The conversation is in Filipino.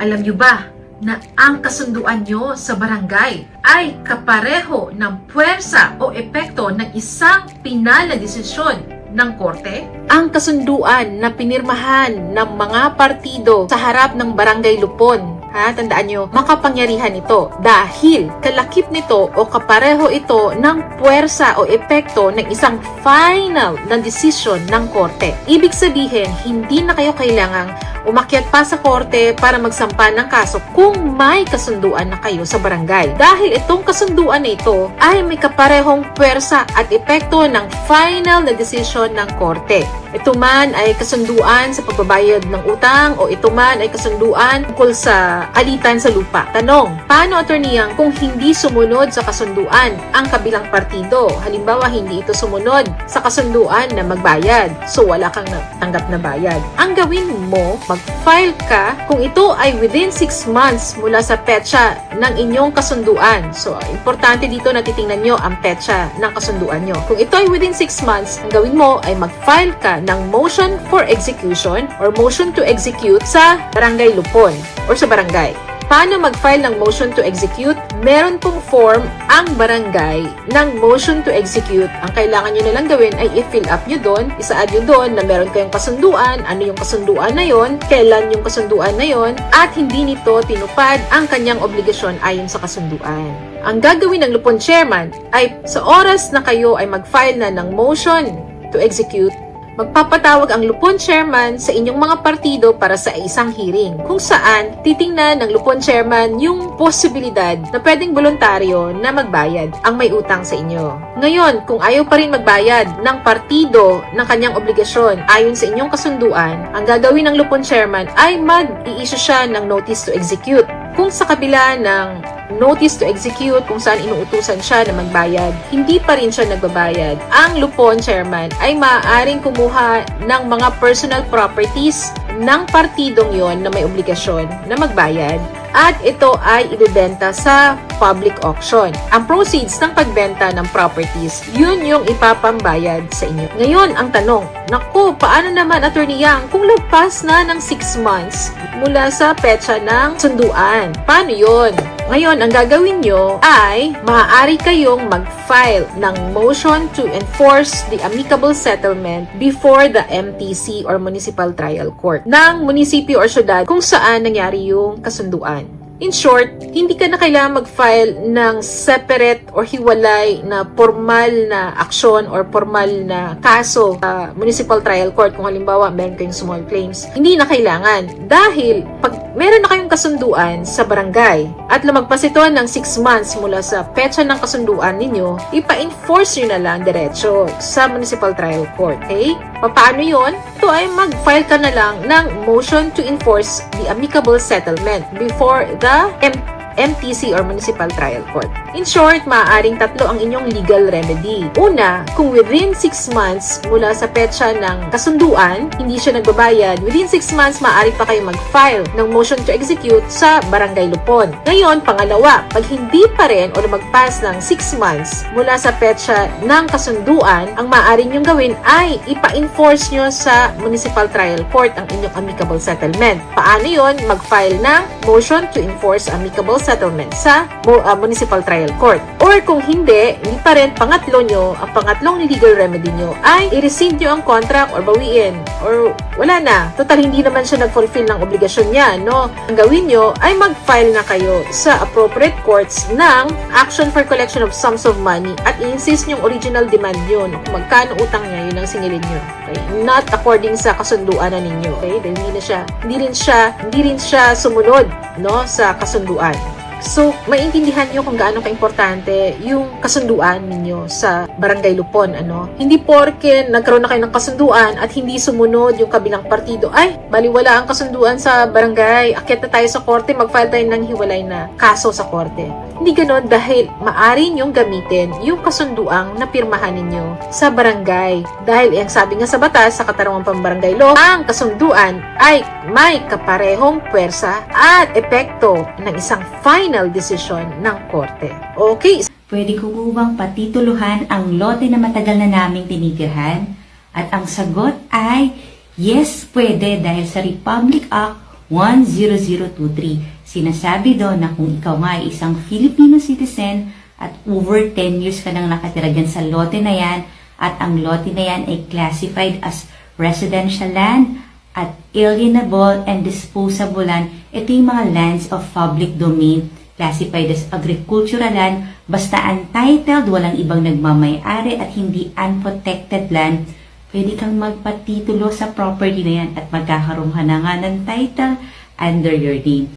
Alam nyo ba na ang kasunduan nyo sa barangay ay kapareho ng puwersa o epekto ng isang pinal na desisyon ng korte? Ang kasunduan na pinirmahan ng mga partido sa harap ng barangay Lupon Ha, tandaan nyo, makapangyarihan ito dahil kalakip nito o kapareho ito ng puwersa o epekto ng isang final na desisyon ng korte. Ibig sabihin, hindi na kayo kailangang umakyat pa sa korte para magsampa ng kaso kung may kasunduan na kayo sa barangay. Dahil itong kasunduan na ito ay may kaparehong puwersa at epekto ng final na desisyon ng korte. Ito man ay kasunduan sa pagbabayad ng utang o ito man ay kasunduan tungkol sa alitan sa lupa. Tanong, paano attorneyang kung hindi sumunod sa kasunduan ang kabilang partido? Halimbawa, hindi ito sumunod sa kasunduan na magbayad. So, wala kang natanggap na bayad. Ang gawin mo, mag-file ka kung ito ay within 6 months mula sa petsa ng inyong kasunduan. So, importante dito na titingnan nyo ang petsa ng kasunduan nyo. Kung ito ay within 6 months, ang gawin mo ay mag-file ka ng motion for execution or motion to execute sa barangay Lupon or sa barangay. Paano mag-file ng motion to execute? Meron pong form ang barangay ng motion to execute. Ang kailangan nyo na lang gawin ay i-fill up nyo doon, isa-add nyo doon na meron kayong kasunduan, ano yung kasunduan na yon, kailan yung kasunduan na yon, at hindi nito tinupad ang kanyang obligasyon ayon sa kasunduan. Ang gagawin ng Lupon Chairman ay sa oras na kayo ay mag-file na ng motion to execute, magpapatawag ang Lupon Chairman sa inyong mga partido para sa isang hearing kung saan titingnan ng Lupon Chairman yung posibilidad na pwedeng voluntaryo na magbayad ang may utang sa inyo. Ngayon, kung ayaw pa rin magbayad ng partido ng kanyang obligasyon ayon sa inyong kasunduan, ang gagawin ng Lupon Chairman ay mag-i-issue siya ng notice to execute. Kung sa kabila ng notice to execute kung saan inuutusan siya na magbayad, hindi pa rin siya nagbabayad. Ang Lupon Chairman ay maaaring kumuha ng mga personal properties ng partidong yon na may obligasyon na magbayad at ito ay ibebenta sa public auction. Ang proceeds ng pagbenta ng properties, yun yung ipapambayad sa inyo. Ngayon, ang tanong, naku, paano naman, Attorney Yang, kung lagpas na ng 6 months mula sa petsa ng sunduan? Paano yun? Ngayon, ang gagawin nyo ay maaari kayong mag-file ng motion to enforce the amicable settlement before the MTC or Municipal Trial Court ng munisipyo or syudad kung saan nangyari yung kasunduan. In short, hindi ka na kailangan mag-file ng separate or hiwalay na formal na aksyon or formal na kaso sa municipal trial court kung halimbawa meron kayong small claims. Hindi na kailangan dahil pag meron na kayong kasunduan sa barangay at lumagpas ito ng 6 months mula sa petsa ng kasunduan ninyo, ipa-enforce nyo na lang diretso sa municipal trial court. Okay? Paano yon? Ito ay mag-file ka na lang ng motion to enforce the amicable settlement before the M- MTC or Municipal Trial Court. In short, maaaring tatlo ang inyong legal remedy. Una, kung within 6 months mula sa petsa ng kasunduan, hindi siya nagbabayad, within 6 months maaari pa kayo mag-file ng motion to execute sa Barangay Lupon. Ngayon, pangalawa, pag hindi pa rin o lumagpas ng 6 months mula sa petsa ng kasunduan, ang maaari nyong gawin ay ipa-enforce nyo sa Municipal Trial Court ang inyong amicable settlement. Paano yon? Mag-file ng motion to enforce amicable settlement sa mo- uh, Municipal Trial Court. Or kung hindi, hindi pa rin, pangatlo nyo, ang pangatlong legal remedy nyo ay i-rescind nyo ang contract or bawiin. Or wala na. Total, hindi naman siya nag-fulfill ng obligasyon niya, no? Ang gawin nyo ay mag-file na kayo sa appropriate courts ng action for collection of sums of money at i-insist yung original demand yun. Kung magkano utang niya, yun ang singilin nyo. Okay? Not according sa kasunduan na ninyo. Okay? Dahil hindi na siya, hindi rin siya, hindi rin siya sumunod, no? Sa kasunduan. So, maintindihan nyo kung gaano kaimportante yung kasunduan ninyo sa Barangay Lupon, ano? Hindi porke nagkaroon na kayo ng kasunduan at hindi sumunod yung kabilang partido, ay, baliwala ang kasunduan sa barangay, akyat na tayo sa korte, mag-file tayo ng hiwalay na kaso sa korte. Hindi ganon dahil maari nyong gamitin yung kasunduang napirmahan ninyo sa barangay. Dahil ang sabi nga sa batas, sa katarungan pambarangay law, ang kasunduan ay may kaparehong puwersa at epekto ng isang final decision ng korte. Okay, Pwede ko po bang patituluhan ang lote na matagal na naming tinitirhan? At ang sagot ay, yes, pwede dahil sa Republic Act 10023. Sinasabi doon na kung ikaw nga ay isang Filipino citizen at over 10 years ka nang nakatira dyan sa lote na yan at ang lote na yan ay classified as residential land at alienable and disposable land. Ito yung mga lands of public domain classified as agricultural land, basta untitled, walang ibang nagmamayari at hindi unprotected land, pwede kang magpatitulo sa property na yan at magkakaroon ka na nga ng title under your name.